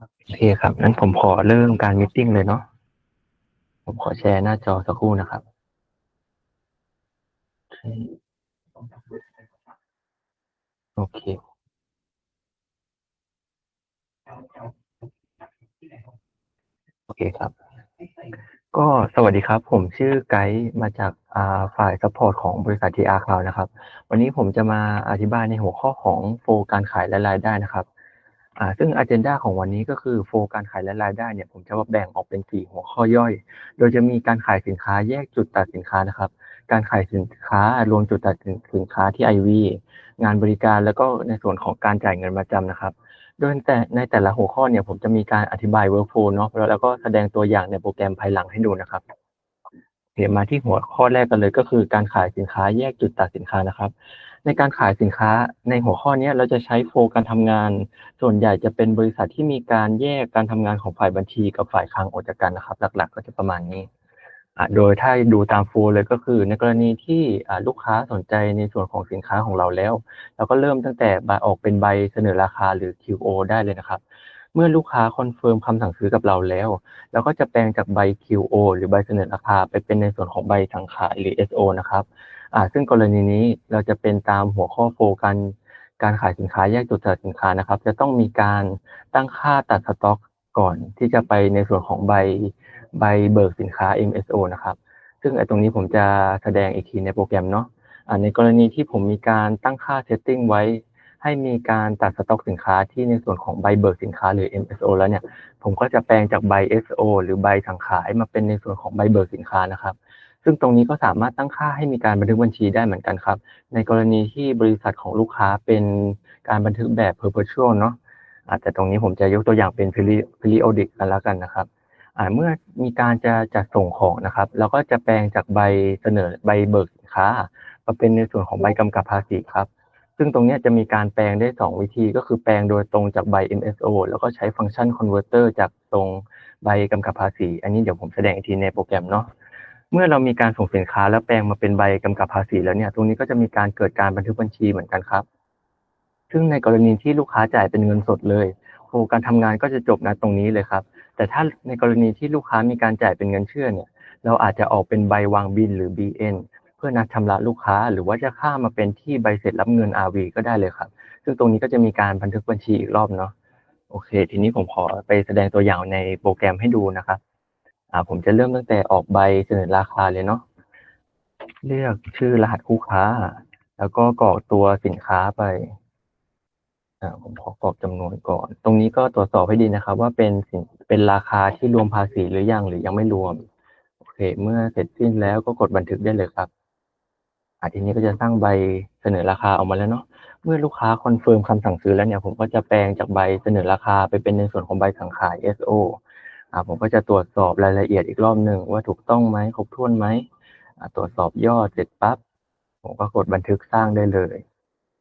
โอเคครับงั้นผมขอเริ่มการมตติ팅เลยเนาะผมขอแชร์หน้าจอสักครู่นะครับโอเคโอเคครับ ก็สวัสดีครับ ผมชื่อไกด์มาจากอ่าฝ่ายซัพพอร์ตของบริษัท TR Cloud นะครับ วันนี้ผมจะมาอธิบายในหัวข้อของโฟลการขายและรายได้นะครับ อ่าซึ่ง agenda ของวันนี้ก็คือโฟการขายและรายได้เนี่ยผมจะแบ่งออกเป็น 4 หัวข้อย่อย โดยจะมีการขายสินค้าแยกจุดตัดสินค้านะครับ การขายสินค้ารวมจุดตัดสินค้าที่ IV งานบริการแล้วก็ในส่วนของการจ่ายเงินประจำนะครับ โดยแต่ในแต่ละหัวข้อเนี่ยผมจะมีการอธิบาย workflow เนาะแล้วก็แสดงตัวอย่างในโปรแกรมภายหลังให้ดูนะครับเดี๋ยวมาที่หัวข้อแรกกันเลยก็คือการขายสินค้าแยกจุดตัดสินค้านะครับ ในการขายสินค้าในหัวข้อนี้เราจะใช้โฟการทำงาน ส่วนใหญ่จะเป็นบริษัทที่มีการแยกการทำงานของฝ่ายบัญชีกับฝ่ายคลังออกจากกันนะครับ หลัก ๆ ก็จะประมาณนี้โดยถ้าดูตามโฟเลยก็คือ ในกรณีที่ลูกค้าสนใจในส่วนของสินค้าของเราแล้ว เราก็เริ่มตั้งแต่ออกเป็นใบเสนอราคาหรือ QO ได้เลยนะครับ เมื่อลูกค้าคอนเฟิร์มคำสั่งซื้อกับเราแล้ว เราก็จะแปลงจากใบ QO หรือใบเสนอราคาไปเป็นในส่วนของใบสั่งขายหรือ SO นะครับอ่าซึ่งกรณีนี้เราจะเป็นตามหัวข้อโฟกันการขายสินค้าแยกจุดตัดสินค้านะครับ จะต้องมีการตั้งค่าตัดสต็อกก่อนที่จะไปในส่วนของใบใบเบิกสินค้า MSO นะครับ ซึ่งไอ้ตรงนี้ผมจะแสดงอีกทีในโปรแกรมเนาะในกรณีที่ผมมีการตั้งค่าเซตติ้งไว้ ให้มีการตัดสต็อกสินค้าที่ในส่วนของใบเบิกสินค้าหรือ MSO แล้วเนี่ย ผมก็จะแปลงจากใบ SO หรือใบสั่งขายมาเป็นในส่วนของใบเบิกสินค้านะครับ ซึ่งตรงนี้ก็สามารถตั้งค่าให้มีการบันทึกบัญชีได้เหมือนกันครับ ในกรณีที่บริษัทของลูกค้าเป็นการบันทึกแบบ perpetual เนาะแต่ตรงนี้ผมจะยกตัวอย่างเป็น periodic กันแล้วกันนะครับเมื่อมีการจะจัดส่งของนะครับเราก็จะแปลงจากใบเสนอใบเบิกสินค้ามาเป็นในส่วนของใบกำกับภาษีครับ ซึ่งตรงนี้จะมีการแปลงได้ 2 วิธี ก็คือแปลงโดยตรงจากใบ MSO แล้วก็ใช้ฟังก์ชัน converter จากตรงใบกำกับภาษี อันนี้เดี๋ยวผมแสดงอีกทีในโปรแกรมเนาะเมื่อเรามีการส่งสินค้าแล้วแปลงมาเป็นใบกำกับภาษีแล้วเนี่ย ตรงนี้ก็จะมีการเกิดการบันทึกบัญชีเหมือนกันครับ ซึ่งในกรณีที่ลูกค้าจ่ายเป็นเงินสดเลยโครงการทำงานก็จะจบนะตรงนี้เลยครับ แต่ถ้าในกรณีที่ลูกค้ามีการจ่ายเป็นเงินเชื่อเนี่ย เราอาจจะออกเป็นใบวางบินหรือ BN พื่อนัดชำระลูกค้า หรือว่าจะข้ามมาเป็นที่ใบเสร็จรับเงิน RV ก็ได้เลยครับ ซึ่งตรงนี้ก็จะมีการบันทึกบัญชีอีกรอบเนาะโอเค ทีนี้ผมขอไปแสดงตัวอย่างในโปรแกรมให้ดูนะครับอ่าผมจะเริ่มตั้งแต่ออกใบเสนอราคาเลยเนาะเลือกชื่อรหัสคู่ค้า แล้วก็กรอกตัวสินค้าไปผมขอกรอกจำนวนก่อน ตรงนี้ก็ตรวจสอบให้ดีนะครับ ว่าเป็นสินเป็นราคาที่รวมภาษีหรือยังหรือยังไม่รวมโอเค เมื่อเสร็จสิ้นแล้วก็กดบันทึกได้เลยครับ อ่ทีนี้ก็จะสร้างใบเสนอราคาออกมาแล้วเนาะเมื่อลูกค้าคอนเฟิร์มคำสั่งซื้อแล้วเนี่ยผมก็จะแปลงจากใบเสนอราคาไปเป็นในส่วนของใบสั่งขาย SO อ่าผมก็จะตรวจสอบรายละเอียดอีกรอบหนึ่งว่าถูกต้องไหมครบถ้วนไหมตรวจสอบยอดเสร็จปั๊บผมก็กดบันทึกสร้างได้เลย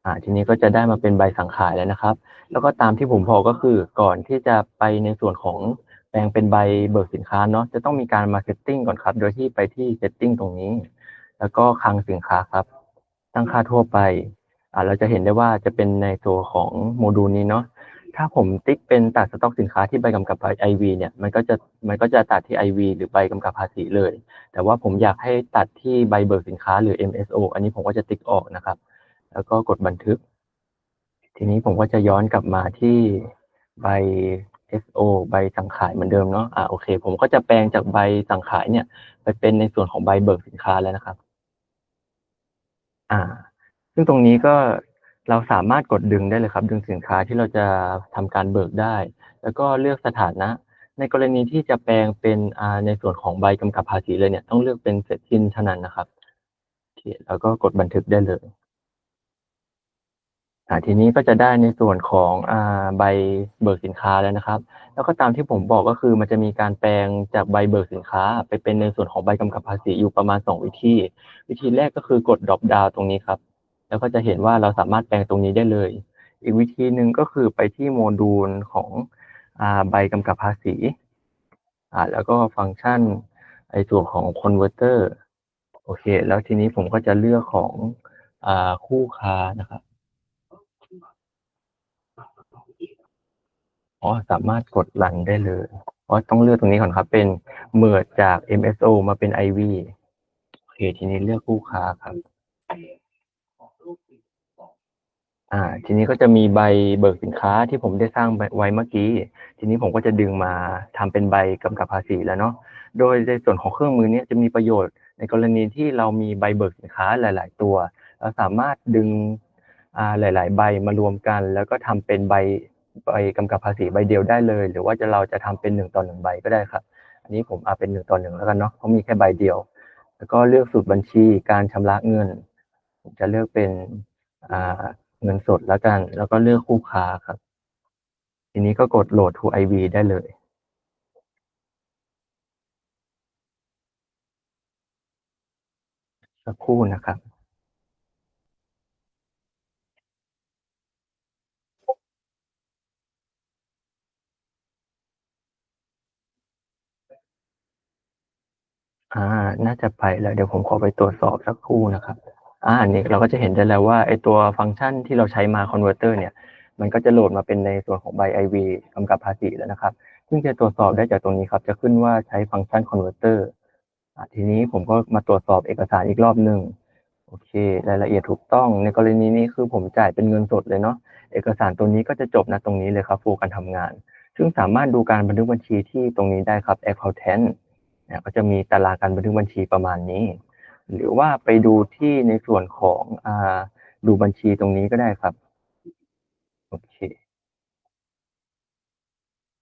อ่าทีนี้ก็จะได้มาเป็นใบสั่งขายแล้วนะครับ แล้วก็ตามที่ผมบอกก็คือก่อนที่จะไปในส่วนของแปลงเป็นใบเบิกสินค้าเนาะจะต้องมีการมาเซตติ้งก่อนครับ โดยที่ไปที่เซตติ้งตรงนี้ แล้วก็คลังสินค้าครับ ตั้งค่าทั่วไปอ่าเราจะเห็นได้ว่าจะเป็นในตัวของโมดูลนี้เนาะถ้าผมติ๊กเป็นตัดสต็อกสินค้าที่ใบกำกับไอวีเนี่ยมันก็จะมันก็จะตัดที่ IV หรือใบกำกับภาษีเลย แต่ว่าผมอยากให้ตัดที่ใบเบิกสินค้าหรือ MSO อันนี้ผมก็จะติ๊กออกนะครับ แล้วก็กดบันทึก ทีนี้ผมก็จะย้อนกลับมาที่ใบ SO ใบสั่งขายเหมือนเดิมเนาะอ่าโอเค ผมก็จะแปลงจากใบสั่งขายเนี่ย ไปเป็นในส่วนของใบเบิกสินค้าแล้วนะครับ อ่า ซึ่งตรงนี้ก็เราสามารถกดดึงได้เลยครับ ดึงสินค้าที่เราจะทำการเบิกได้ แล้วก็เลือกสถานะ ในกรณีที่จะแปลงเป็นอ่าในส่วนของใบกำกับภาษีเลยเนี่ย ต้องเลือกเป็นเสร็จสิ้นเท่านั้นนะครับแล้วก็กดบันทึกได้เลย อ่าทีนี้ก็จะได้ในส่วนของอ่าใบเบิกสินค้าแล้วนะครับ แล้วก็ตามที่ผมบอกก็คือมันจะมีการแปลงจากใบเบิกสินค้า ไปเป็นในส่วนของใบกำกับภาษีอยู่ประมาณ 2 วิธี วิธีแรกก็คือกด drop down ตรงนี้ครับ แล้วก็จะเห็นว่าเราสามารถแปลงตรงนี้ได้เลย อีกวิธีหนึ่งก็คือไปที่โมดูลของอ่าใบกำกับภาษีอ่าแล้วก็ฟังก์ชันไอส่วนของ converter โอเค แล้วทีนี้ผมก็จะเลือกของอ่าคู่ค้านะครับ อ๋อสามารถกดรันได้เลยอ๋อต้องเลือกตรงนี้ก่อนครับ เป็นเมิร์จาก MSO มาเป็น IV โอเค ทีนี้เลือกคู่ค้าครับ อ่า ทีนี้ก็จะมีใบเบิกสินค้าที่ผมได้สร้างไว้เมื่อกี้ ทีนี้ผมก็จะดึงมาทำเป็นใบกำกับภาษีแล้วเนาะโดยในส่วนของเครื่องมือนี้จะมีประโยชน์ ในกรณีที่เรามีใบเบิกสินค้าหลาย ๆ ตัว เราสามารถดึงอ่าหลาย ๆ ใบมารวมกัน แล้วก็ทำเป็นใบ ใบกำกับภาษีใบเดียวได้เลย หรือว่าจะเราจะทำเป็นหนึ่งต่อหนึ่งใบก็ได้ครับ อันนี้ผมเอาเป็นหนึ่งต่อหนึ่งแล้วกันเนาะเพราะมีแค่ใบเดียว แล้วก็เลือกสูตรบัญชีการชำระเงิน ผมจะเลือกเป็นเงินสดแล้วกัน แล้วก็เลือกคู่ค้าครับ ทีนี้ก็กดโหลด to IV ได้เลยสักครู่นะครับ อ่า น่าจะไปแล้ว เดี๋ยวผมขอไปตรวจสอบสักครู่นะครับ อ่าอันนี้เราก็จะเห็นได้แล้วว่าไอตัวฟังก์ชันที่เราใช้มา converter เนี่ย มันก็จะโหลดมาเป็นในส่วนของใบ IV กำกับภาษีแล้วนะครับ ซึ่งจะตรวจสอบได้จากตรงนี้ครับ จะขึ้นว่าใช้ฟังก์ชัน converter อ่าทีนี้ผมก็มาตรวจสอบเอกสารอีกรอบหนึ่งโอเค รายละเอียดถูกต้อง ในกรณีนี้คือผมจ่ายเป็นเงินสดเลยเนาะ เอกสารตัวนี้ก็จะจบนะตรงนี้เลยครับโฟการทำงาน ซึ่งสามารถดูการบันทึกบัญชีที่ตรงนี้ได้ครับ accountant เนี่ยก็จะมีตารางการบันทึกบัญชีประมาณนี้ หรือว่าไปดูที่ในส่วนของอ่าดูบัญชีตรงนี้ก็ได้ครับโอเค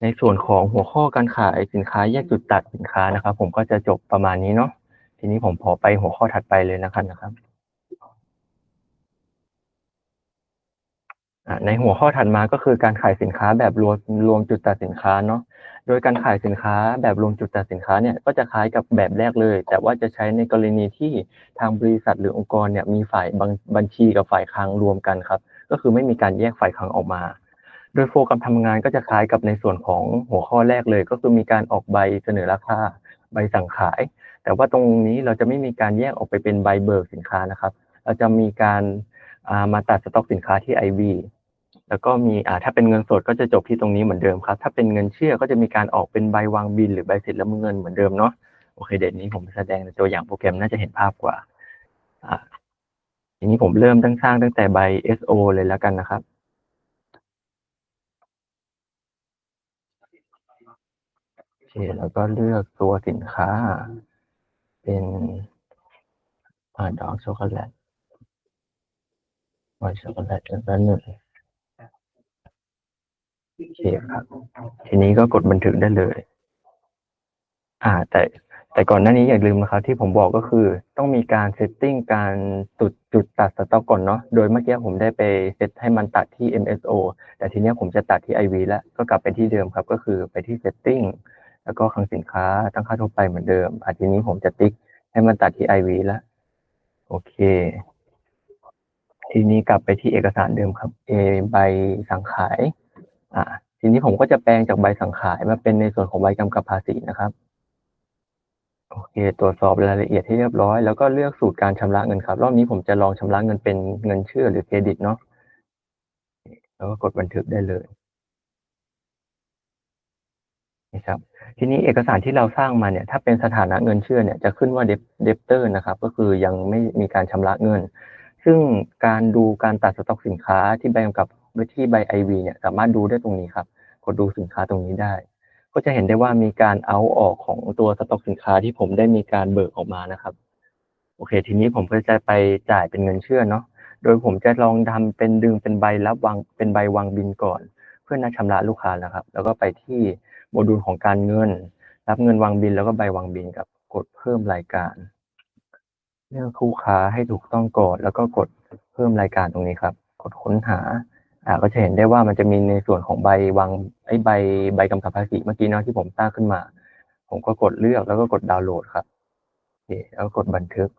ในส่วนของหัวข้อการขายสินค้าแยกจุดตัดสินค้านะครับ ผมก็จะจบประมาณนี้เนาะทีนี้ผมขอไปหัวข้อถัดไปเลยนะครับนะครับในหัวข้อถัดมาก็คือการขายสินค้าแบบรวมรวมจุดตัดสินค้าเนาะ โดยการขายสินค้าแบบรวมจุดตัดสินค้าเนี่ยก็จะคล้ายกับแบบแรกเลย แต่ว่าจะใช้ในกรณีที่ทางบริษัทหรือองค์กรเนี่ยมีฝ่ายบัญบัญชีกับฝ่ายคลังรวมกันครับ ก็คือไม่มีการแยกฝ่ายคลังออกมา โดยโฟกัสทำงานก็จะคล้ายกับในส่วนของหัวข้อแรกเลย ก็คือมีการออกใบเสนอราคาใบสั่งขาย แต่ว่าตรงนี้เราจะไม่มีการแยกออกไปเป็นใบเบิกสินค้านะครับ เราจะมีการามาตัดสต็อกสินค้าที่ IV แล้วก็มีถ้าเป็นเงินสดก็จะจบที่ตรงนี้เหมือนเดิมครับ ถ้าเป็นเงินเชื่อก็จะมีการออกเป็นใบวางบิน หรือใบเสร็จแล้วเงินเหมือนเดิมเนาะโอเคเดี๋ยวนี้ผมแสดงในตัวอย่างโปรแกรมน่าจะเห็นภาพกว่าอ่าทีนี้ผมเริ่มตั้งสร้างตั้งแต่ใบ SO เลยแล้วกันนะครับโอเคแล้วก็เลือกตัวสินค้า เป็นอดอกช็อกโกแลตไวช็อกโกแลตแล้วหนึ่ง โอเคครับ ทีนี้ก็กดบันทึกได้เลย อ่า แต่แต่ก่อนหน้านี้อย่าลืมนะครับ ที่ผมบอกก็คือ ต้องมีการเซตติ้งการจุดจุดตัดสต็อกก่อนเนาะโดยเมื่อกี้ผมได้ไปเซตให้มันตัดที่ MSO แต่ทีนี้ผมจะตัดที่ IV แล้วก็กลับไปที่เดิมครับ ก็คือไปที่ setting แล้วก็คลังสินค้าตั้งค่าทั่วไปเหมือนเดิมอะทีนี้ผมจะติ๊กให้มันตัดที่ IV แล้วโอเค ทีนี้กลับไปที่เอกสารเดิมครับ A ใบสั่งขาย อ่าทีนี้ผมก็จะแปลงจากใบสั่งขายมาเป็นในส่วนของใบกำกับภาษีนะครับ โอเค ตรวจสอบรายละเอียดให้เรียบร้อย แล้วก็เลือกสูตรการชำระเงินครับ รอบนี้ผมจะลองชำระเงินเป็นเงินเชื่อหรือเครดิตเนาะแล้วก็กดบันทึกได้เลยนะครับทีนี้เอกสารที่เราสร้างมาเนี่ย ถ้าเป็นสถานะเงินเชื่อเนี่ยจะขึ้นว่าเดบเตอร์นะครับ ก็คือยังไม่มีการชำระเงิน ซึ่งการดูการตัดสต็อกสินค้าที่ใบกำกับ ที่ใบ IV เนี่ยสามารถดูได้ตรงนี้ครับ กดดูสินค้าตรงนี้ได้ ก็จะเห็นได้ว่ามีการเอาออกของตัวสต็อกสินค้าที่ผมได้มีการเบิกออกมานะครับ โอเค ทีนี้ผมก็จะไปจ่ายเป็นเงินเชื่อเนาะ โดยผมจะลองทำเป็นดึงเป็นใบรับวางเป็นใบวางบินก่อน เพื่อนัดชำระลูกค้านะครับ แล้วก็ไปที่โมดูลของการเงิน รับเงินวางบินแล้วก็ใบวางบินกับกดเพิ่มรายการเลือกคู่ค้าให้ถูกต้องก่อนแล้วก็กดเพิ่มรายการตรงนี้ครับ กดค้นหา อ่าก็จะเห็นได้ว่ามันจะมีในส่วนของใบวางไอ้ใบใบกำกับภาษีเมื่อกี้เนาะที่ผมสร้างขึ้นมา ผมก็กดเลือกแล้วก็กดดาวน์โหลดครับโอเคแล้วกดบันทึก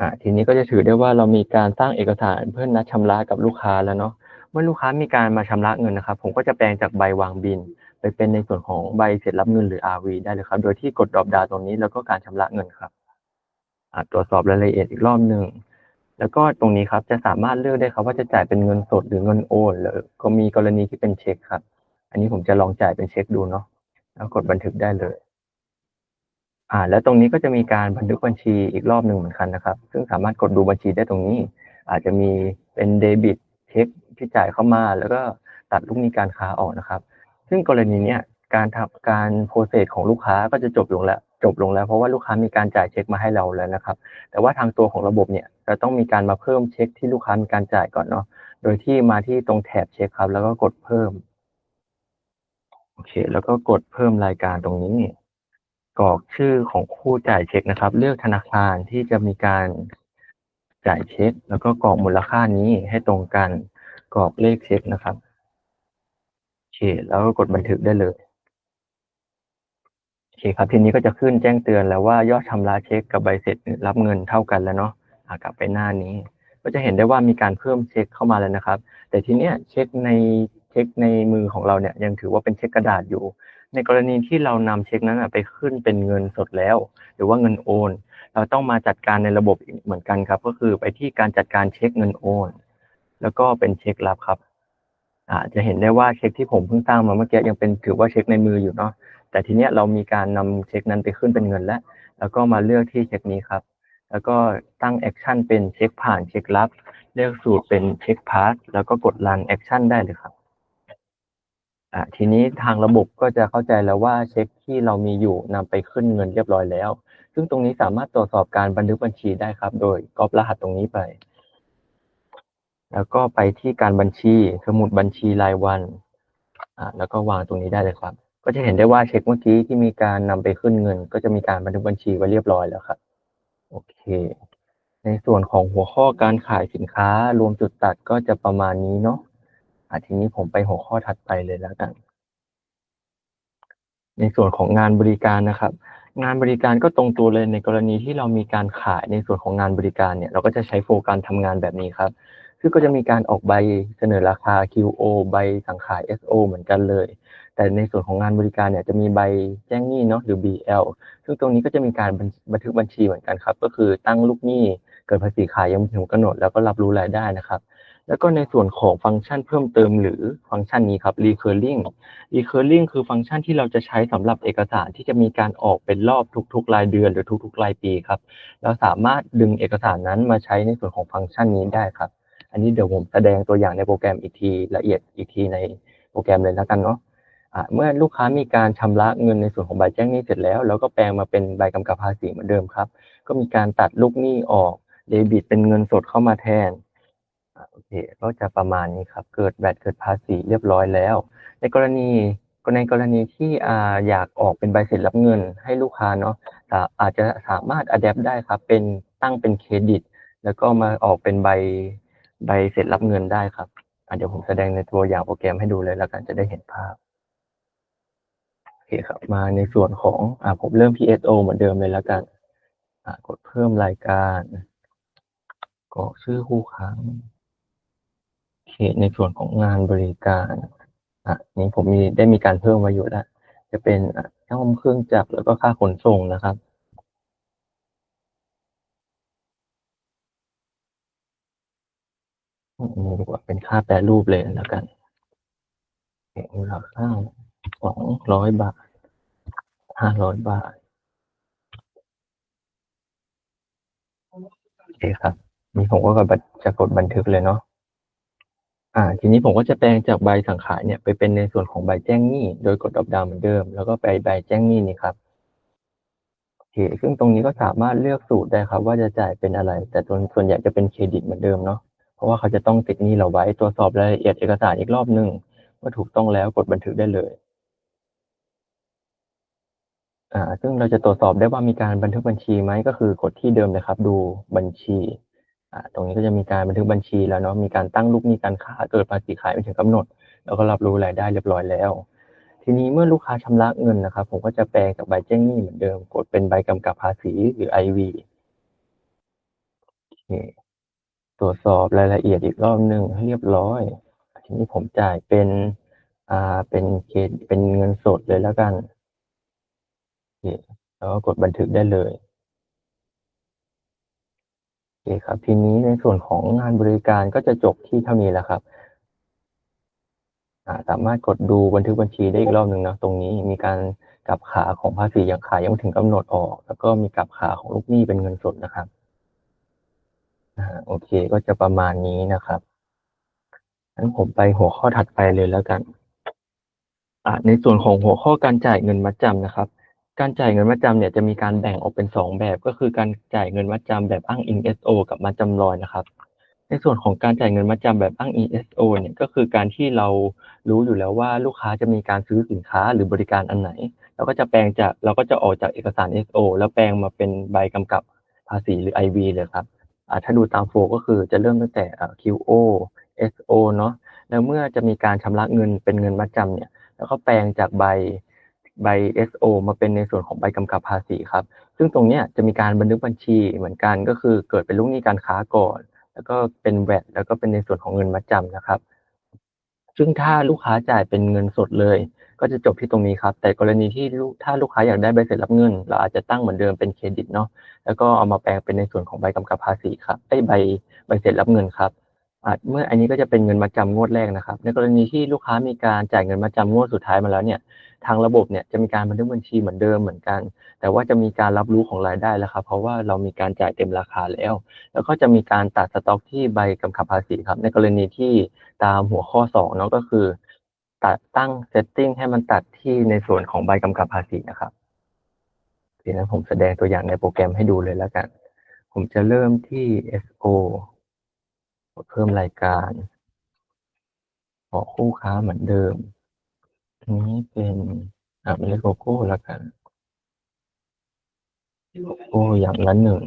อ่าทีนี้ก็จะถือได้ว่าเรามีการสร้างเอกสารเพื่อนัดชำระกับลูกค้าแล้วเนาะเมื่อลูกค้ามีการมาชำระเงินนะครับ ผมก็จะแปลงจากใบวางบิน ไปเป็นในส่วนของใบเสร็จรับเงินหรือ RV ได้เลยครับ โดยที่กดดรอปดาวตรงนี้แล้วก็การชำระเงินครับอ่าตรวจสอบรายละเอียดอีกรอบหนึ่ง แล้วก็ตรงนี้ครับจะสามารถเลือกได้ครับ ว่าจะจ่ายเป็นเงินสดหรือเงินโอนหรือก็มีกรณีที่เป็นเช็คครับ อันนี้ผมจะลองจ่ายเป็นเช็คดูเนาะแล้วกดบันทึกได้เลย อ่า แล้วตรงนี้ก็จะมีการบันทึกบัญชีอีกรอบหนึ่งเหมือนกันนะครับ ซึ่งสามารถกดดูบัญชีได้ตรงนี้ อาจจะมีเป็นเดบิตเช็คที่จ่ายเข้ามา แล้วก็ตัดลูกนี้การค้าออกนะครับ ซึ่งกรณีเนี้ยการทำการโปรเซสของลูกค้าก็จะจบลงแล้ว จบลงแล้วเพราะว่าลูกค้ามีการจ่ายเช็คมาให้เราแล้วนะครับ แต่ว่าทางตัวของระบบเนี่ยจะต้องมีการมาเพิ่มเช็คที่ลูกค้ามีการจ่ายก่อนเนาะโดยที่มาที่ตรงแถบเช็คครับ แล้วก็กดเพิ่มโอเค แล้วก็กดเพิ่มรายการตรงนี้กรอกชื่อของผู้จ่ายเช็คนะครับ เลือกธนาคารที่จะมีการจ่ายเช็ค แล้วก็กรอกมูลค่านี้ให้ตรงกันกรอกเลขเช็คนะครับโอเค แล้วก็กดบันทึกได้เลย โอเคครับทีนี้ก็จะขึ้นแจ้งเตือนแล้วว่ายอดชำระเช็คกับใบเสร็จรับเงินเท่ากันแล้วเนาะกลับไปหน้านี้ ก็จะเห็นได้ว่ามีการเพิ่มเช็คเข้ามาแล้วนะครับ แต่ทีเนี้ยเช็คในเช็คในมือของเราเนี่ยยังถือว่าเป็นเช็คกระดาษอยู่ ในกรณีที่เรานำเช็คนั้นไปขึ้นเป็นเงินสดแล้ว หรือว่าเงินโอน เราต้องมาจัดการในระบบอีกเหมือนกันครับ ก็คือไปที่การจัดการเช็คเงินโอน แล้วก็เป็นเช็ครับครับอ่าจะเห็นได้ว่าเช็คที่ผมเพิ่งสร้างมาเมื่อกี้ยังเป็นถือว่าเช็คในมืออยู่เนาะ แต่ทีเนี้ยเรามีการนำเช็คนั้นไปขึ้นเป็นเงินแล้ว แล้วก็มาเลือกที่เช็คนี้ครับ แล้วก็ตั้งแอคชั่นเป็นเช็คผ่านเช็ครับ เลือกสูตรเป็นเช็คพาสแล้วก็กดรันแอคชั่นได้เลยครับอ่าทีนี้ทางระบบก็จะเข้าใจแล้วว่าเช็คที่เรามีอยู่นำไปขึ้นเงินเรียบร้อยแล้ว ซึ่งตรงนี้สามารถตรวจสอบการบันทึกบัญชีได้ครับ โดยก๊อปรหัสตรงนี้ไป แล้วก็ไปที่การบัญชีสมุดบัญชีรายวันอ่าแล้วก็วางตรงนี้ได้เลยครับ ก็จะเห็นได้ว่าเช็คเมื่อกี้ที่มีการนำไปขึ้นเงิน ก็จะมีการบันทึกบัญชีไว้เรียบร้อยแล้วครับ โอเค ในส่วนของหัวข้อการขายสินค้ารวมจุดตัดก็จะประมาณนี้เนาะอทีนี้ผมไปหัวข้อถัดไปเลยแล้วกัน ในส่วนของงานบริการนะครับ งานบริการก็ตรงตัวเลยในกรณีที่เรามีการขายในส่วนของงานบริการเนี่ย เราก็จะใช้โฟการทำงานแบบนี้ครับซึ่งก็จะมีการออกใบเสนอราคา QO ใบสั่งขาย SO เหมือนกันเลย แต่ในส่วนของงานบริการเนี่ยจะมีใบแจ้งหนี้เนาะหรือ BL ซึ่งตรงนี้ก็จะมีการบันทึกบัญชีเหมือนกันครับ ก็คือตั้งลูกหนี้เกิดภาษีขายยังไม่ถึงกำหนดแล้วก็รับรู้รายได้นะครับ แล้วก็ในส่วนของฟังก์ชันเพิ่มเติมหรือฟังก์ชันนี้ครับ recurring recurring คือฟังก์ชันที่เราจะใช้สำหรับเอกสารที่จะมีการออกเป็นรอบทุกๆ รายเดือนหรือทุก ๆ รายปีครับ เราสามารถดึงเอกสารนั้นมาใช้ในส่วนของฟังก์ชันนี้ได้ครับ อันนี้เดี๋ยวผมแสดงตัวอย่างในโปรแกรมอีกทีละเอียดอีกทีในโปรแกรมเลยแล้วกันเนาะ เมื่อลูกค้ามีการชำระเงินในส่วนของใบแจ้งหนี้เสร็จแล้ว แล้วก็แปลงมาเป็นใบกำกับภาษีเหมือนเดิมครับ ก็มีการตัดลูกหนี้ออกเดบิตเป็นเงินสดเข้ามาแทนอโอเคก็จะประมาณนี้ครับ เกิดแบตเกิดภาษีเรียบร้อยแล้ว ในกรณีในกรณีที่อ่าอยากออกเป็นใบเสร็จรับเงินให้ลูกค้าเนาะอาจจะสามารถอัดแอปได้ครับ เป็นตั้งเป็นเครดิต แล้วก็มาออกเป็นใบใบเสร็จรับเงินได้ครับเดี๋ยวผมแสดงในตัวอย่างโปรแกรมให้ดูเลยแล้วกันจะได้เห็นภาพ อเคครับ มาในส่วนของอ่าผมเริ่ม PSO เหมือนเดิมเลยแล้วกันอ่ากดเพิ่มรายการกรอกชื่อคู่ค้าโอเคในส่วนของงานบริการอะนี้ผมมีได้มีการเพิ่มมาอยู่แล้ว จะเป็นอะช่าเครื่องจักรแล้วก็ค่าขนส่งนะครับอืมดีกว่าเป็นค่าแปรรูปเลยแล้วกันมูลค่า สองร้อยบาทห้าร้อยบาทโอเคครับนี่ผมก็จะกดบันทึกเลยเนาะอ่า ทีนี้ผมก็จะแปลงจากใบสั่งขายเนี่ยไปเป็นในส่วนของใบแจ้งหนี้โดยกดดอปดาวน์เหมือนเดิม แล้วก็ไปใบแจ้งหนี้นี่ครับโอเคซึ่งตรงนี้ก็สามารถเลือกสูตรได้ครับ ว่าจะจ่ายเป็นอะไร แต่ส่วนส่วนใหญ่จะเป็นเครดิตเหมือนเดิมเนาะเพราะว่าเขาจะต้องติดหนี้เราไว้ตรวจสอบรายละเอียดเอกสารอีกรอบหนึ่งว่าถูกต้องแล้วกดบันทึกได้เลย อ่า ซึ่งเราจะตรวจสอบได้ว่ามีการบันทึกบัญชีไหมก็คือกดที่เดิมเลยครับ ดูบัญชี อ่า ตรงนี้ก็จะมีการบันทึกบัญชีแล้วเนาะ มีการตั้งลูกหนี้การค้าเกิดภาษีขายไม่ถึงกำหนด แล้วก็รับรู้รายได้เรียบร้อยแล้ว ทีนี้เมื่อลูกค้าชำระเงินนะครับ ผมก็จะแปลงจากใบแจ้งหนี้เหมือนเดิม กดเป็นใบกำกับภาษีหรือ IV โอเคตรวจสอบรายละเอียดอีกรอบหนึ่งให้เรียบร้อย ทีนี้ผมจ่ายเป็น อ่า เป็นเคเป็นเงินสดเลยแล้วกัน แล้วก็กดบันทึกได้เลยเคครับ ทีนี้ในส่วนของงานบริการก็จะจบที่เท่านี้แล้วครับสามารถกดดูบันทึกบัญชีได้อีกรอบหนึ่งนะตรงนี้มีการกลับขาของภาษียังขายยังไม่ถึงกำหนดออก แล้วก็มีกลับขาของลูกหนี้เป็นเงินสดนะครับโอเคก็จะประมาณนี้นะครับงั้นผมไปหัวข้อถัดไปเลยแล้วกันในส่วนของหัวข้อการจ่ายเงินมัดจำนะครับ การจ่ายเงินมัดจำเนี่ยจะมีการแบ่งออกเป็นสองแบบ ก็คือการจ่ายเงินมัดจำแบบอ้างอิง SO กับมัดจำลอยนะครับ ในส่วนของการจ่ายเงินมัดจำแบบอ้างอิง SO เนี่ยก็คือการที่เรารู้อยู่แล้วว่าลูกค้าจะมีการซื้อสินค้าหรือบริการอันไหนเราก็จะแปลงจากเราก็จะออกจากเอกสาร SO แล้วแปลงมาเป็นใบกำกับภาษีหรือ IB เลยครับถ้าดูตามโฟก็คือจะเริ่มตั้งแต่อ่า QO SO เนาะแล้วเมื่อจะมีการชำระเงินเป็นเงินมัดจำเนี่ยแล้วก็แปลงจากใบ ใบ SO มาเป็นในส่วนของใบกำกับภาษีครับ ซึ่งตรงเนี้ยจะมีการบันทึกบัญชีเหมือนกันก็คือเกิดเป็นลูกหนี้การค้าก่อน แล้วก็เป็นแวดแล้วก็เป็นในส่วนของเงินมัดจำนะครับ ซึ่งถ้าลูกค้าจ่ายเป็นเงินสดเลย ก็จะจบที่ตรงนี้ครับ แต่กรณีที่ลูกถ้าลูกค้าอยากได้ใบเสร็จรับเงิน เราอาจจะตั้งเหมือนเดิมเป็นเครดิตเนาะแล้วก็เอามาแปลงเป็นในส่วนของใบกำกับภาษีครับไอ้ใบใบเสร็จรับเงินครับเมื่ออันนี้ก็จะเป็นเงินมาจำงวดแรกนะครับ ในกรณีที่ลูกค้ามีการจ่ายเงินมาจำงวดสุดท้ายมาแล้วเนี่ย ทางระบบเนี่ยจะมีการบันทึกบัญชีเหมือนเดิมเหมือนกัน แต่ว่าจะมีการรับรู้ของรายได้แล้วครับ เพราะว่าเรามีการจ่ายเต็มราคาแล้ว แล้วก็จะมีการตัดสต็อกที่ใบกำกับภาษีครับ ในกรณีที่ตามหัวข้อสองเนาะก็คือ ตัดตั้งเซตติ้งให้มันตัดที่ในส่วนของใบกำกับภาษีนะครับทีนั้นผมแสดงตัวอย่างในโปรแกรมให้ดูเลยแล้วกัน ผมจะเริ่มที่ SO เพิ่มรายการขอคู่ค้าเหมือนเดิม นี้เป็นอ่าเป็นโลโก้แล้วกันโลโก้อย่างละหนึ่ง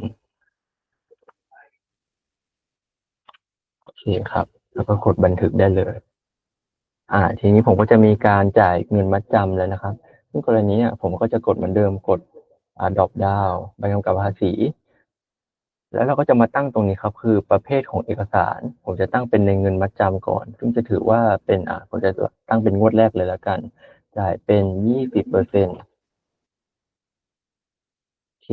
โอเคครับ แล้วก็กดบันทึกได้เลย อ่า ทีนี้ผมก็จะมีการจ่ายเงินมัดจำแล้วนะครับซึ่งกรณีเนี่ยผมก็จะกดเหมือนเดิมกดอ่าดรอปดาวใบกำกับภาษี แล้วเราก็จะมาตั้งตรงนี้ครับ คือประเภทของเอกสาร ผมจะตั้งเป็นในเงินมัดจำก่อน ซึ่งจะถือว่าเป็นอ่าผมจะตั้งเป็นงวดแรกเลยแล้วกันจ่ายเป็นยี่สิบเปอร์เซ็นต์โอเค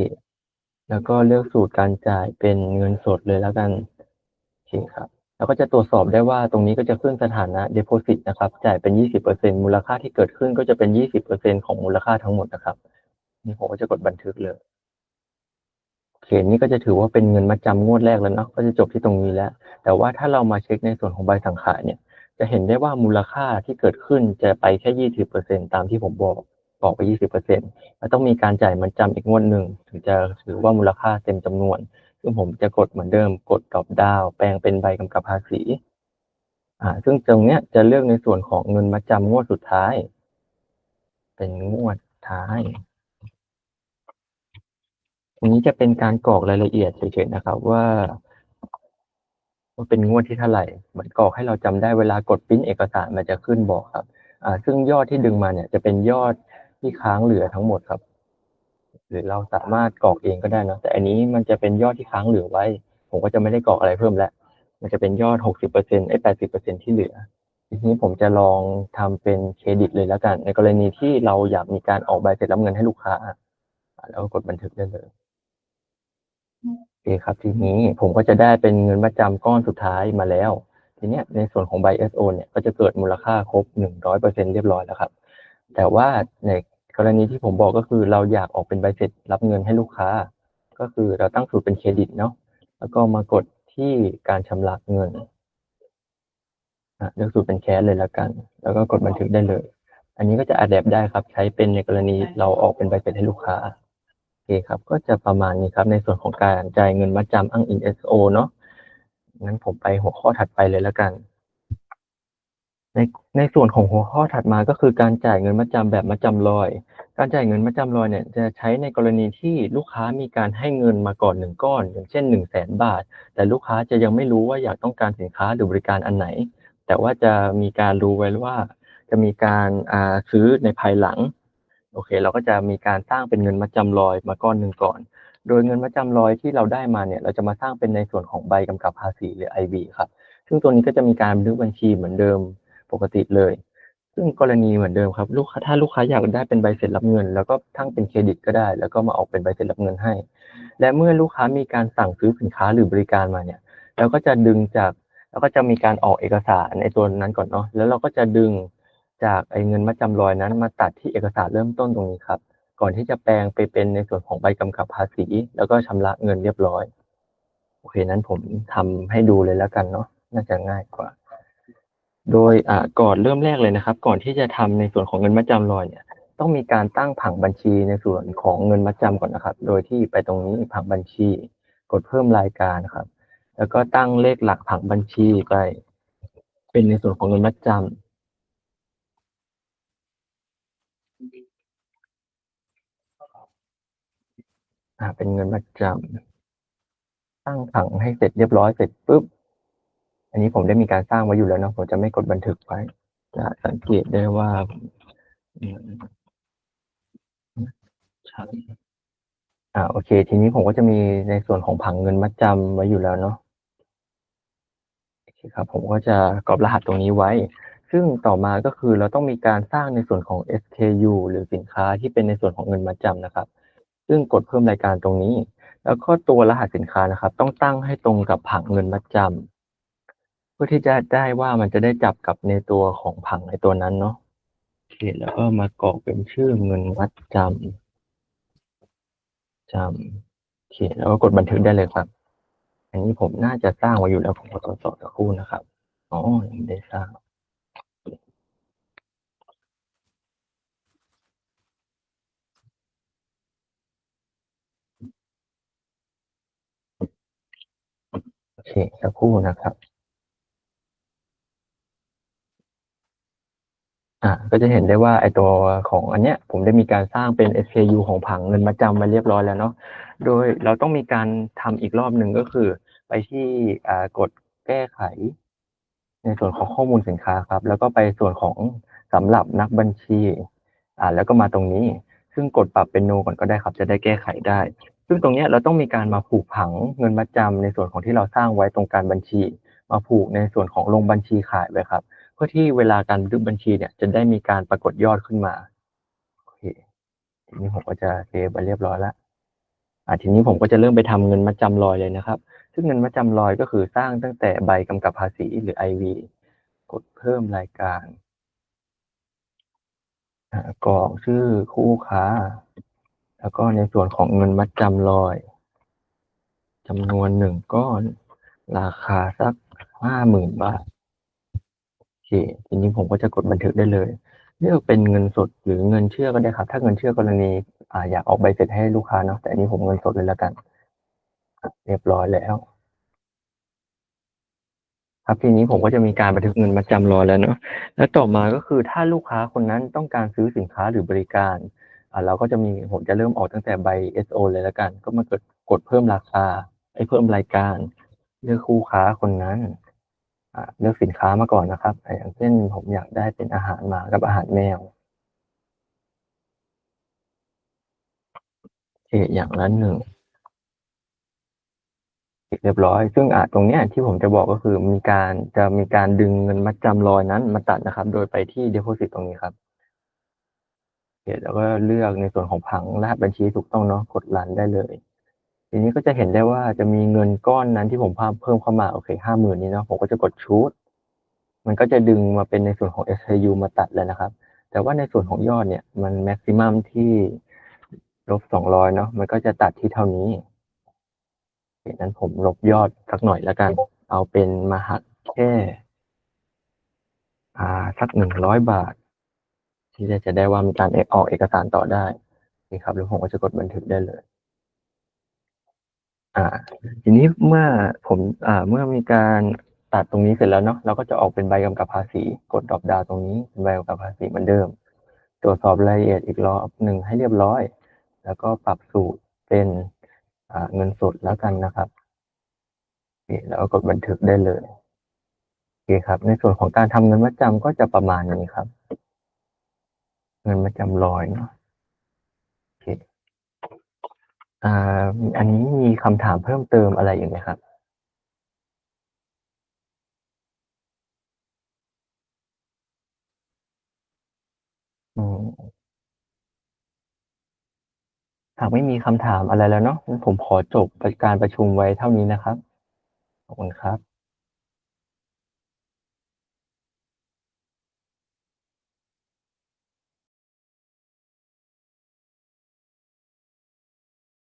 แล้วก็เลือกสูตรการจ่ายเป็นเงินสดเลยแล้วกันโอเคครับแล้วก็จะตรวจสอบได้ว่าตรงนี้ก็จะขึ้นสถานะ deposit นะครับ จ่ายเป็นยี่สิบเปอร์เซ็นมูลค่าที่เกิดขึ้นก็จะเป็นยี่สิบเปอร์เซ็นของมูลค่าทั้งหมดนะครับ นี่ผมก็จะกดบันทึกเลย โอเคนี่ก็จะถือว่าเป็นเงินมาจำงวดแรกแล้วเนาะก็จะจบที่ตรงนี้แล้ว แต่ว่าถ้าเรามาเช็คในส่วนของใบสังขายเนี่ย จะเห็นได้ว่ามูลค่าที่เกิดขึ้นจะไปแค่ยี่สิบเปอร์เซ็นตามที่ผมบอกบอกไปยี่สิบเปอร์เซ็นแล้วต้องมีการจ่ายมันจำอีกงวดหนึ่งถึงจะถือว่ามูลค่าเต็มจำนวน ซึ่งผมจะกดเหมือนเดิมกดดอปดาว แปลงเป็นใบกำกับภาษีอ่า ซึ่งตรงเนี้ยจะเลือกในส่วนของเงินมาจำงวดสุดท้าย เป็นงวดท้าย ตรงนี้จะเป็นการกรอกรายละเอียดเฉยๆนะครับ ว่าว่าเป็นงวดที่เท่าไหร่เหมือนกรอกให้เราจำได้เวลากดปริ้นเอกสารมันจะขึ้นบอกครับ อ่า ซึ่งยอดที่ดึงมาเนี่ย จะเป็นยอดที่ค้างเหลือทั้งหมดครับ หรือเราสามารถกรอกเองก็ได้นะแต่อันนี้มันจะเป็นยอดที่ค้างเหลือไว้ ผมก็จะไม่ได้กรอกอะไรเพิ่มแล้วมันจะเป็นยอดหกสิบเปอร์เซ็นต์ไอ้แปดสิบเปอร์เซ็นที่เหลือทีนี้ผมจะลองทำเป็นเครดิตเลยแล้วกัน ในกรณีที่เราอยากมีการออกใบเสร็จรับเงินให้ลูกค้า แล้วกดบันทึกได้เลย โอเคครับ ทีนี้ผมก็จะได้เป็นเงินประจำก้อนสุดท้ายมาแล้ว ทีเนี้ยในส่วนของใบ SO เนี่ยก็จะเกิดมูลค่าครบหนึ่งร้อยเปอร์เซ็นเรียบร้อยแล้วครับ แต่ว่าในกรณีที่ผมบอกก็คือเราอยากออกเป็นใบเสร็จรับเงินให้ลูกค้า ก็คือเราตั้งสูตรเป็นเครดิตเนาะแล้วก็มากดที่การชำระเงินอะเลือกสูตรเป็นแคสเลยแล้วกัน แล้วก็กดบันทึกได้เลย อันนี้ก็จะอัดแอปได้ครับ ใช้เป็นในกรณีเราออกเป็นใบเสร็จให้ลูกค้า คครับก็จะประมาณนี้ครับในส่วนของการจ่ายเงินมัดจำอ้างอิง SO เนาะงั้นผมไปหัวข้อถัดไปเลยแล้วกัน ในในส่วนของหัวข้อถัดมาก็คือการจ่ายเงินมัดจำแบบมัดจำลอย การจ่ายเงินมัดจำลอยเนี่ยจะใช้ในกรณีที่ลูกค้ามีการให้เงินมาก่อนหนึ่งก้อน อย่างเช่นหนึ่งแสนบาท แต่ลูกค้าจะยังไม่รู้ว่าอยากต้องการสินค้าหรือบริการอันไหน แต่ว่าจะมีการรู้ไว้ว่า จะมีการอ่าซื้อในภายหลัง โอเค เราก็จะมีการสร้างเป็นเงินมัดจำลอยมาก้อนหนึ่งก่อน โดยเงินมัดจำลอยที่เราได้มาเนี่ย เราจะมาสร้างเป็นในส่วนของใบกำกับภาษีหรือ IB ครับ ซึ่งตัวนี้ก็จะมีการบันทึกบัญชีเหมือนเดิมปกติเลย ซึ่งกรณีเหมือนเดิมครับลูกค้าถ้าลูกค้าอยากได้เป็นใบเสร็จรับเงิน แล้วก็ทั้งเป็นเครดิตก็ได้ แล้วก็มาออกเป็นใบเสร็จรับเงินให้ และเมื่อลูกค้ามีการสั่งซื้อสินค้าหรือบริการมาเนี่ยเราก็จะดึงจากเราก็จะมีการออกเอกสารในตัวนั้นก่อนเนาะแล้วเราก็จะดึง จากไอ้เงินมัดจำรอยนั้นมาตัดที่เอกสารเริ่มต้นตรงนี้ครับ ก่อนที่จะแปลงไปเป็นในส่วนของใบกำกับภาษี แล้วก็ชำระเงินเรียบร้อย โอเคนั้นผมทำให้ดูเลยแล้วกันเนาะน่าจะง่ายกว่า โดยอ่าก่อนเริ่มแรกเลยนะครับ ก่อนที่จะทำในส่วนของเงินมัดจำรอยเนี่ย ต้องมีการตั้งผังบัญชีในส่วนของเงินมัดจำก่อนนะครับ โดยที่ไปตรงนี้ผังบัญชี กดเพิ่มรายการครับ แล้วก็ตั้งเลขหลักผังบัญชีไป เป็นในส่วนของเงินมัดจำ อ่า เป็นเงินมัดจำตั้งผังให้เสร็จเรียบร้อยเสร็จปุ๊บ อันนี้ผมได้มีการสร้างไว้อยู่แล้วเนาะผมจะไม่กดบันทึกไว้ จะสังเกตได้ว่าอืมใช่อ่า โอเค ทีนี้ผมก็จะมีในส่วนของผังเงินมัดจำไว้อยู่แล้วเนาะโอเคครับ ผมก็จะกรอบรหัสตรงนี้ไว้ ซึ่งต่อมาก็คือเราต้องมีการสร้างในส่วนของ SKU หรือสินค้าที่เป็นในส่วนของเงินมัดจำนะครับ ซึ่งกดเพิ่มรายการตรงนี้ แล้วก็ตัวรหัสสินค้านะครับ ต้องตั้งให้ตรงกับผังเงินมัดจำเพื่อที่จะได้ว่ามันจะได้จับกับในตัวของผังในตัวนั้นเนาะโอเคแล้วก็มากรอกเป็นชื่อเงินมัดจำจำโอเคแล้วก็กดบันทึกได้เลยครับ อันนี้ผมน่าจะสร้างไว้อยู่แล้วผมขอตรวจสอบสักครู่นะครับอ๋อยังไม่ได้สร้าง เคสักครู่นะครับ อ่าก็จะเห็นได้ว่าไอตัวของอันเนี้ย ผมได้มีการสร้างเป็น SKU ของผังเงินมาจำมาเรียบร้อยแล้วเนาะ โดยเราต้องมีการทำอีกรอบหนึ่งก็คือ ไปที่อ่ากดแก้ไข ในส่วนของข้อมูลสินค้าครับ แล้วก็ไปส่วนของสำหรับนักบัญชี อ่า แล้วก็มาตรงนี้ ซึ่งกดปรับเป็นโนก่อนก็ได้ครับ จะได้แก้ไขได้ ซึ่งตรงนี้เราต้องมีการมาผูกผังเงินมัดจำในส่วนของที่เราสร้างไว้ตรงการบัญชี มาผูกในส่วนของลงบัญชีขายไว้ครับ เพื่อที่เวลาการบันทึกบัญชีเนี่ยจะได้มีการปรากฏยอดขึ้นมาโอเคทีนี้ผมก็จะเซฟไปเรียบร้อยแล้วอ่าทีนี้ผมก็จะเริ่มไปทำเงินมัดจำลอยเลยนะครับ ซึ่งเงินมัดจำลอยก็คือสร้างตั้งแต่ใบกำกับภาษีหรือ IV กดเพิ่มรายการอ่ากรอกชื่อคู่ค้า แล้วก็ในส่วนของเงินมัดจำลอยจำนวนหนึ่งก้อน ราคาสักห้าหมื่นบาทโอเคทีนี้ผมก็จะกดบันทึกได้เลย เลือกเป็นเงินสดหรือเงินเชื่อก็ได้ครับ ถ้าเงินเชื่อกรณีอ่าอยากออกใบเสร็จให้ลูกค้าเนาะแต่อันนี้ผมเงินสดเลยแล้วกัน เรียบร้อยแล้ว ครับทีนี้ผมก็จะมีการบันทึกเงินมาจำรอแล้วเนาะแล้วต่อมาก็คือถ้าลูกค้าคนนั้นต้องการซื้อสินค้าหรือบริการ เราก็จะมีผมจะเริ่มออกตั้งแต่ใบ SO เลยแล้วกัน ก็มาเกิดกดเพิ่มราคาไอ้เพิ่มรายการ เลือกคู่ค้าคนนั้นเลือกสินค้ามาก่อนนะครับ อย่างเช่นผมอยากได้เป็นอาหารหมากับอาหารแมวโออย่างละหนึ่งเรียบร้อย ซึ่งอาตรงเนี้ยที่ผมจะบอกก็คือมีการจะมีการดึงเงินมัดจำรอยนั้นมาตัดนะครับ โดยไปที่ deposit ตรงนี้ครับ แล้วก็เลือกในส่วนของผังรหัสบัญชีถูกต้องเนาะกดรันได้เลย ทีนี้ก็จะเห็นได้ว่าจะมีเงินก้อนนั้นที่ผมเพิ่มเข้ามาโอเคห้าหมื่นนี้เนาะผมก็จะกดชูดมันก็จะดึงมาเป็นในส่วนของ SKU มาตัดเลยนะครับ แต่ว่าในส่วนของยอดเนี่ยมันแม็กซิมัมที่ลบสองร้อยเนาะมันก็จะตัดที่เท่านี้เนั้นผมลบยอดสักหน่อยแล้วกัน เอาเป็นมาหักแค่ อ่าสักหนึ่งร้อยบาท ที่จะจะได้ว่ามีการออกเอกสารต่อได้นี่ครับแล้วผมก็จะกดบันทึกได้เลย อ่า ทีนี้เมื่อผมอ่าเมื่อมีการตัดตรงนี้เสร็จแล้วเนาะเราก็จะออกเป็นใบกำกับภาษี กดดรอปดาวตรงนี้เป็นใบกำกับภาษีเหมือนเดิม ตรวจสอบรายละเอียดอีกรอบหนึ่งให้เรียบร้อย แล้วก็ปรับสูตรเป็นอ่าเงินสดแล้วกันนะครับแล้วก็กดบันทึกได้เลยโอเคครับ ในส่วนของการทำเงินมัดจำก็จะประมาณนี้ครับ เงินมัดจำลอยเนาะโอเคอ่าอันนี้มีคำถามเพิ่มเติมอะไรอีกไหมครับอืมหากไม่มีคำถามอะไรแล้วเนาะงั้นผมขอจบการประชุมไว้เท่านี้นะครับ ขอบคุณครับ